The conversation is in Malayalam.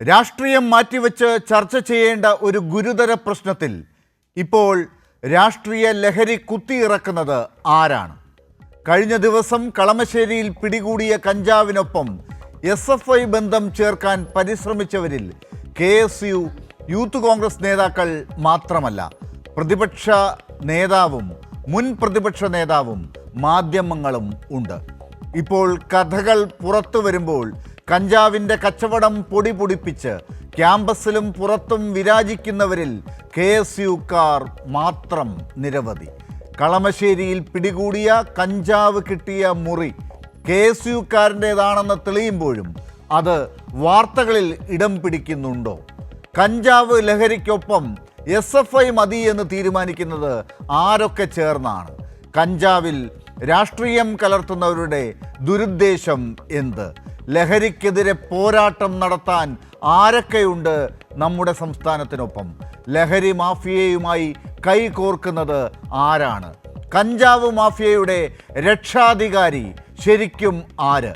രാഷ്ട്രീയം മാറ്റിവെച്ച് ചർച്ച ചെയ്യേണ്ട ഒരു ഗുരുതര പ്രശ്നത്തിൽ ഇപ്പോൾ രാഷ്ട്രീയ ലഹരി കുത്തിയിറക്കുന്നത് ആരാണ്? കഴിഞ്ഞ ദിവസം കളമശ്ശേരിയിൽ പിടികൂടിയ കഞ്ചാവിനൊപ്പം എസ് എഫ് ഐ ബന്ധം ചേർക്കാൻ പരിശ്രമിച്ചവരിൽ K S U youth Congress നേതാക്കൾ മാത്രമല്ല പ്രതിപക്ഷ നേതാവും മുൻ പ്രതിപക്ഷ നേതാവും മാധ്യമങ്ങളും ഉണ്ട്. ഇപ്പോൾ കഥകൾ പുറത്തു വരുമ്പോൾ കഞ്ചാവിന്റെ കച്ചവടം പൊടി പൊടിപ്പിച്ച് ക്യാമ്പസിലും പുറത്തും വിരാജിക്കുന്നവരിൽ കെ എസ് യുക്കാർ മാത്രം നിരവധി. കളമശ്ശേരിയിൽ പിടികൂടിയ കഞ്ചാവ് കിട്ടിയ മുറി കെ എസ് യുക്കാരന്റേതാണെന്ന് തെളിയുമ്പോഴും അത് വാർത്തകളിൽ ഇടം പിടിക്കുന്നുണ്ടോ? കഞ്ചാവ് ലഹരിക്കൊപ്പം എസ് എഫ് ഐ മതി എന്ന് തീരുമാനിക്കുന്നത് ആരൊക്കെ ചേർന്നാണ്? കഞ്ചാവിൽ രാഷ്ട്രീയം കലർത്തുന്നവരുടെ ദുരുദ്ദേശം എന്ത്? ലഹരിക്കെതിരെ പോരാട്ടം നടത്താൻ ആരൊക്കെയുണ്ട് നമ്മുടെ സംസ്ഥാനത്തിനൊപ്പം? ലഹരി മാഫിയയുമായി കൈകോർക്കുന്നത് ആരാണ്? കഞ്ചാവ് മാഫിയയുടെ രക്ഷാധികാരി ശരിക്കും ആര്?